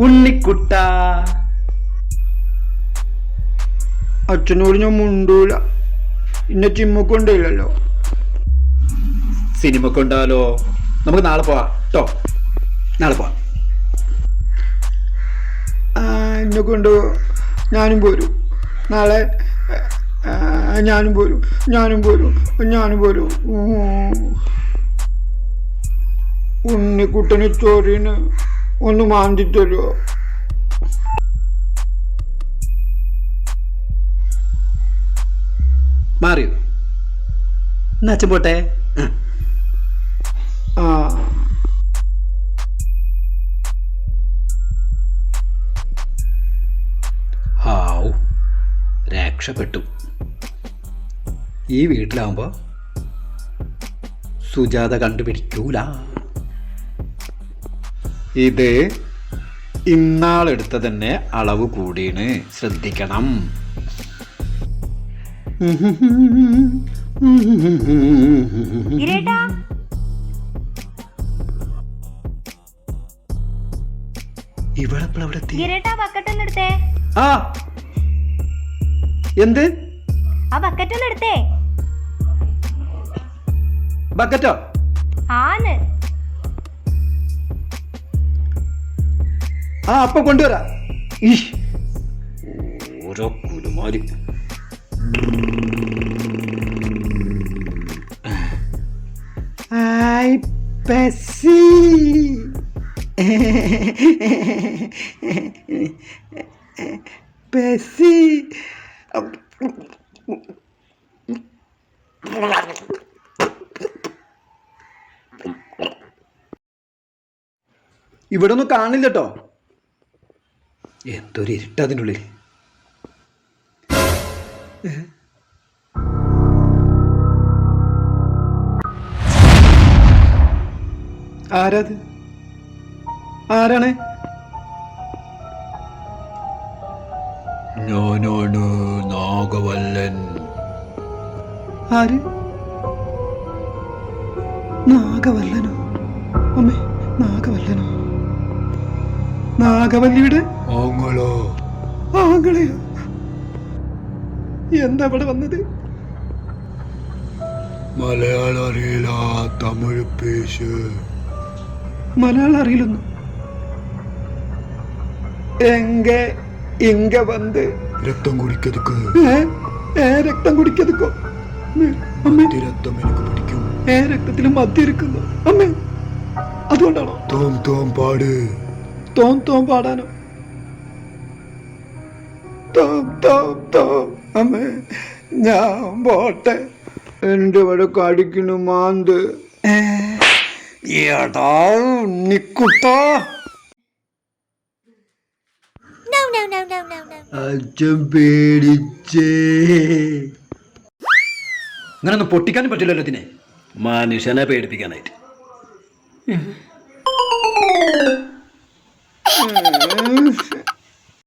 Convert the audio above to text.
ഉണ്ണിക്കുട്ട. അച്ഛനോട് ഞാൻ മുണ്ടൂല. ഇന്ന സിനിമ കൊണ്ടാലോ? നമുക്ക് നാളെ പോവാം കേട്ടോ നാളെ പോവാം. എന്നെ കൊണ്ട് ഞാനും പോരും. നാളെ ഞാനും പോരും. ഞാനും പോരും. ഞാനും പോരും. ഉണ്ണിക്കുട്ടന് ചോറിന് ഒന്ന് മാന്തി തരുമോ മാറിയോ എന്നാ അച്ഛൻ പോട്ടെ ആ. ആ രക്ഷപ്പെട്ടു. ഈ വീട്ടിലാവുമ്പോ സുജാത കണ്ടുപിടിക്കൂല. ഇത് ഇന്നാളെടുത്ത തന്നെ അളവ് കൂടിയാണ്. ശ്രദ്ധിക്കണം. ആ. എന്ത്? ആ ബക്കറ്റ് ഒന്ന് എടുത്തേ ബക്കറ്റോ? ആന്ന്. ആ അപ്പൊ കൊണ്ടുവരാ. ഇഷ് ഓരോ കുരുമാരി. ഐ പെസി. പെസി. ഇവിടെ ഒന്നും കാണില്ല കേട്ടോ എന്തൊരു ഇരുട്ട് ഏ? ആരാത്? ആരാണ്? ഞാനാണ് നാഗവല്ലൻ. ആര്? നാഗവല്ലനോ? അമ്മേ നാഗവല്ലനോ? നാഗവല്ലിയുടെ ആങ്ങളോ. ആങ്ങളെയോ? എന്താ ഇവിടെ വന്നത്? മലയാളം അറിയില്ല തമിഴ് പേശ്. മലയാളം അറിയില്ലെന്നു? എങ്ക ഇങ്ക വന്ന്. രക്തം കുടിക്കതുക്ക് ഏ? രക്തം കുടിക്കതുക്കോ അമ്മേ രക്തം എനിക്ക് പിടിക്കും. ഏ രക്തത്തിൽ മദ്യം ഇരിക്കുന്നു അമ്മേ അതുകൊണ്ടാണോ? തോം തോം പാട്. തോം തോം പാടാനോ? തോം തോം തോം അമ്മേ ഞാൻ പോട്ടെ. എന്റെ ഇവിടെ കടിക്കണു മാന്ത്. എടാ no. അച്ഛൻ പേടിച്ചേ. ഇങ്ങനൊന്നും പൊട്ടിക്കാനും പറ്റില്ലല്ലോ തിനെ. മനുഷ്യനെ പേടിപ്പിക്കാനായിട്ട്. Mm.